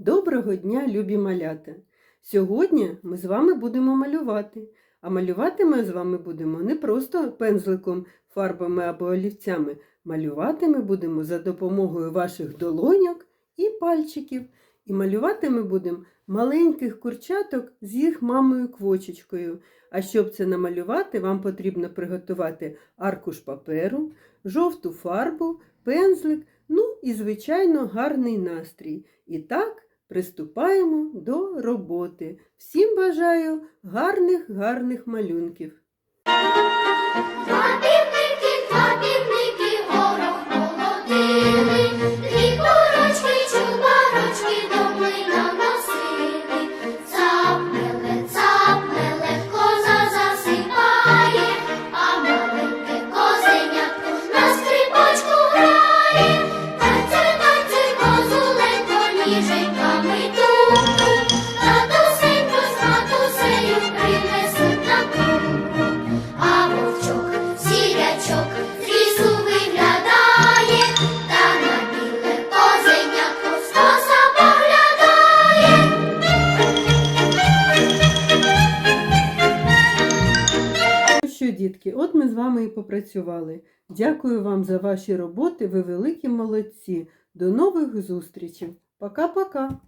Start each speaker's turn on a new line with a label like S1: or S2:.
S1: Доброго дня, любі малята! Сьогодні ми з вами будемо малювати. А малювати ми з вами будемо не просто пензликом, фарбами або олівцями. Малювати ми будемо за допомогою ваших долоньок і пальчиків. І малювати ми будемо маленьких курчаток з їх мамою квочечкою. А щоб це намалювати, вам потрібно приготувати аркуш паперу, жовту фарбу, пензлик, ну і, звичайно, гарний настрій. І так приступаємо до роботи. Всім бажаю гарних, гарних малюнків.
S2: Два півники, два півники, горох молодили, дві курочки, чубарочки до носили. Цапнеле, цапнеле, коза засипає, а маленьке козенятко на скрипочку грає. Танцюй, танцюй, козуленько, ніженьками ту-ту,
S1: дітки, от ми з вами і попрацювали. Дякую вам за ваші роботи. Ви великі молодці. До нових зустрічей. Пока-пока.